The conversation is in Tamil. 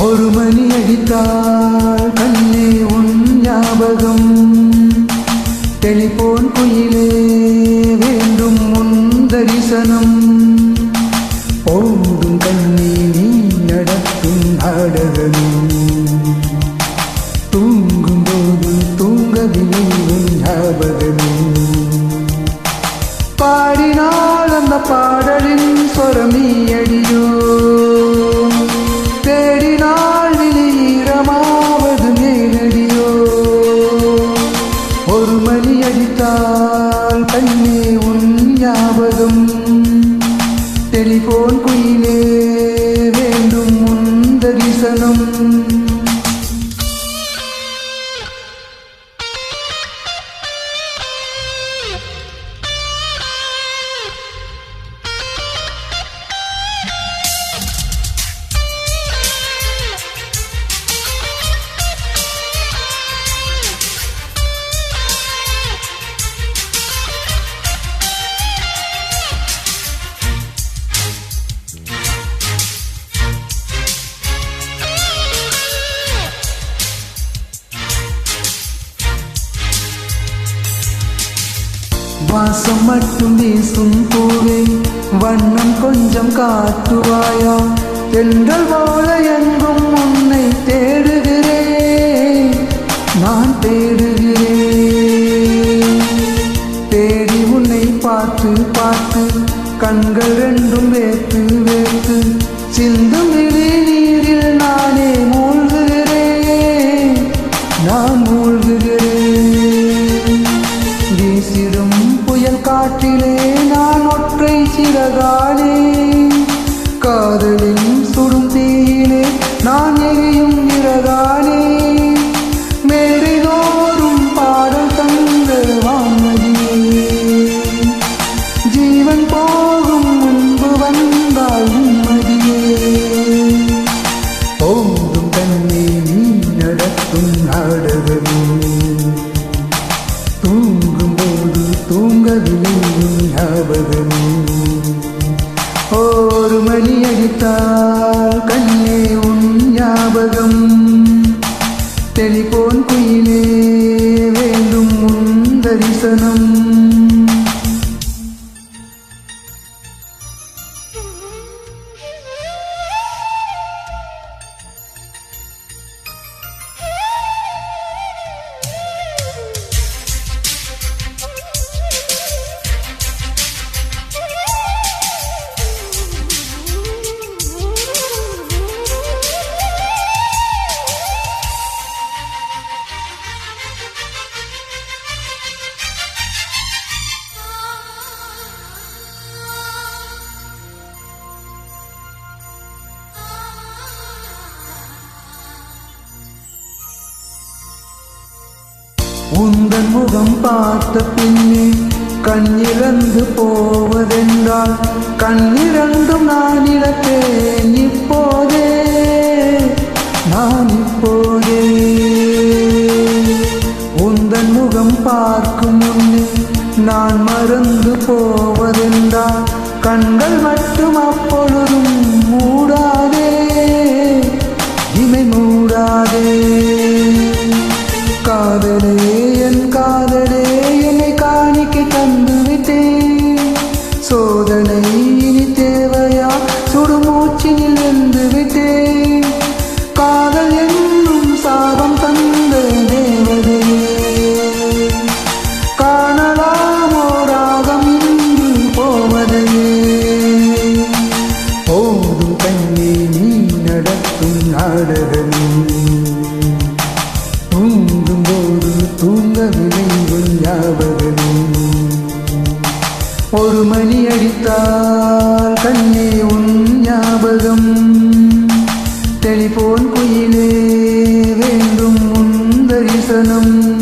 ஒரு மணி அடித்தால் கண்ணே உன் ஞாபகம். டெலிபோன் குயிலே வேண்டும் உன் தரிசனம். ஓடும் கண்ணே நீ நடத்தும் நாடகமே. தூங்கும் போது தூங்கவில்லை உன் ஞாபகமே. பாடினால் அந்த பாடலின் சொரமீ அடியோ. தேடினால் வாசம் மட்டும் வீசும் பூவே வண்ணம் கொஞ்சம் காட்டுவாயா? தென்றல் போல எங்கும் உன்னை தேடுகிறேன். நான் தேடுகிறேன். தேடி உன்னை பார்த்து பார்த்து கண்கள் ரெண்டும் வேத்து வேத்து சிந்தும் நான் ஒற்றை சிறகாலே. காதலின் சுடும் தீயிலே நான் எரியும் இறகாலே. ஞாபகமே ஒரு மணி அடித்தால் கண்ணே உன் ஞாபகம். டெலிபோன் குயிலே வேண்டும் உன் தரிசனம். உந்தன் முகம் பார்த்த பின்னே கண்ணிறந்து போவதென்றால் கண்ணிறந்தும் நான் இழப்பேன் இப்போதே. நான் இப்போதே. உந்தன் முகம் பார்க்கும் முன்னே நான் விட்டேன் சோதனை இனி தேவையா சுடுமூச்சினில் வெந்து விட்டேன் காதல் என்னும் சாபம் தந்த தேவதே. காணலாமோ ராகம் இன்று போவதையே போதும் கண்ணே நீ நடக்கும் நாடகமே. தூங்கும் போது தூங்கவில்லை உன் ஒரு மணி அடித்தால் கண்ணே உன் ஞாபகம். டெலிபோன் குயிலே வேண்டும் உன் தரிசனம்.